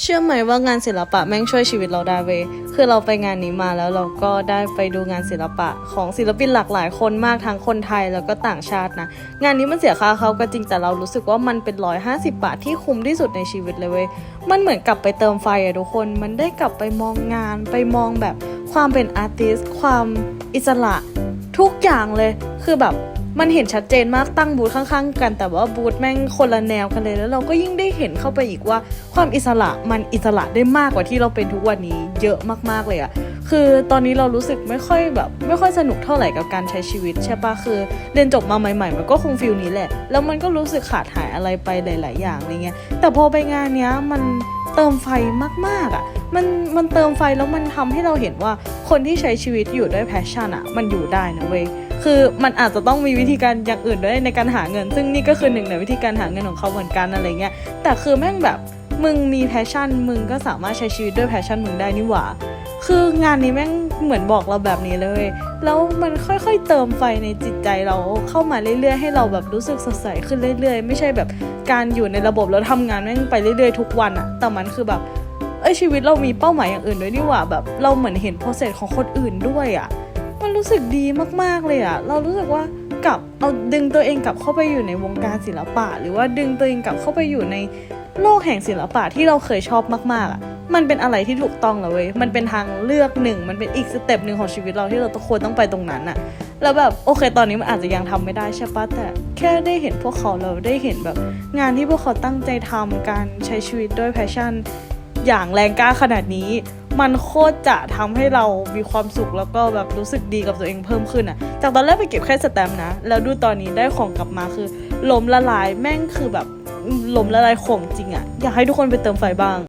เชื่อไหมว่างานศิลปะแม่งช่วยชีวิตเราได้เว้ยคือเราไปงานนี้มาแล้วเราก็ได้ไปดูงานศิลปะ ของศิลปินหลากหลายคนมากทั้งคนไทยแล้วก็ต่างชาตินะ งานนี้มันเสียค่าเขาก็จริงแต่เรารู้สึกว่ามันเป็นร้อยห้าสิบาทที่คุ้มที่สุดในชีวิตเลยเว้ย มันเหมือนกลับไปเติมไฟอะทุกคน มันได้กลับไปมองงาน ไปมองแบบความเป็นอาร์ติสความอิสระทุกอย่างเลย คือแบบ มันเห็นชัดเจนมากตั้งบูธข้างๆ กัน แต่ว่าบูธแม่งคนละแนวกันเลย แล้วเราก็ยิ่งได้เห็นเข้าไปอีกว่า ความอิสระมันอิสระได้มากกว่าที่เราเป็นทุกวันนี้เยอะมากๆเลยอะคือตอนนี้เรารู้สึกไม่ค่อยแบบ ไม่ค่อยสนุกเท่าไหร่กับการใช้ชีวิตใช่ปะคือเรียนจบมาใหม่ ๆ มันก็คงฟิลนี้แหละ แล้วมันก็รู้สึกขาดหายอะไรไปหลาย ๆ อย่างอะไรเงี้ยแต่พอไปงานเนี้ยมันเติมไฟมากๆอะมันมันเติมไฟแล้วมันทำให้เราเห็นว่าคนที่ใช้ชีวิตอยู่ด้วยแพชชั่นอะ มันอยู่ได้นะเว้ย คือมันอาจจะต้องมีวิธีการอย่างอื่นด้วยในการหาเงิน ซึ่งนี่ก็คือหนึ่งในวิธีการหาเงินของเขาเหมือนกันอะไรเงี้ยแต่คือแม่งแบบมึงมีแพชชั่น มึงก็สามารถใช้ชีวิตด้วยแพชชั่นมึงได้นี่หว่าคืองานนี้แม่งเหมือนบอกเราแบบนี้เลย แล้วมันค่อยๆเติมไฟในจิตใจเราเข้ามาเรื่อยๆ ให้เราแบบรู้สึกสดใสขึ้นเรื่อยๆ ไม่ใช่แบบการอยู่ในระบบแล้วทำงานแม่งไปเรื่อยๆ ทุกวันอะแต่มันคือแบบเอ้ยชีวิตเรามีเป้าหมายอย่างอื่นด้วยนี่หว่าแบบเราเหมือนเห็นโปรเซสของคนอื่นด้วยอะ มันรู้สึกดีมากๆเลยอะเรารู้สึกว่ากลับเอาดึงตัวเองกลับเข้าไปอยู่ในวงการศิลปะ หรือว่าดึงตัวเองกลับเข้าไปอยู่ในโลกแห่งศิลปะที่เราเคยชอบมากๆอะมันเป็นอะไรที่ถูกต้องแล้วเว้ย มันเป็นทางเลือกหนึ่ง มันเป็นอีกสเต็ปหนึ่งของชีวิตเราที่เราต้องควรต้องไปตรงนั้นอะแล้วแบบโอเค ตอนนี้มันอาจจะยังทำไม่ได้ใช่ปะแต่แค่ได้เห็นพวกเขาเราได้เห็นแบบ งานที่พวกเขาตั้งใจทำการใช้ชีวิตด้วยแพชชั่น อย่างแรงกล้าขนาดนี้ มันโคตรจะทำให้เรามีความสุขแล้วก็แบบรู้สึกดีกับตัวเองเพิ่มขึ้นอะจากตอนแรกไปเก็บแค่สแตมนะ แล้วดูตอนนี้ได้ของกลับมาคือลมละลายแม่งคือแบบลมละลายของจริงอะ อยากให้ทุกคนไปเติมไฟบ้าง